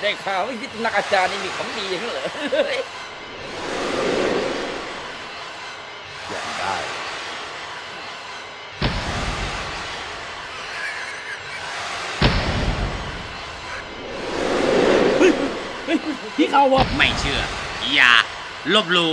ได้ข่าวว่าที่นักอาจารย์นี่มีของดีอย่างนั้นเหรอยากได้ พี่เขาบอกไม่เชื่อ อย่า ลบหลู่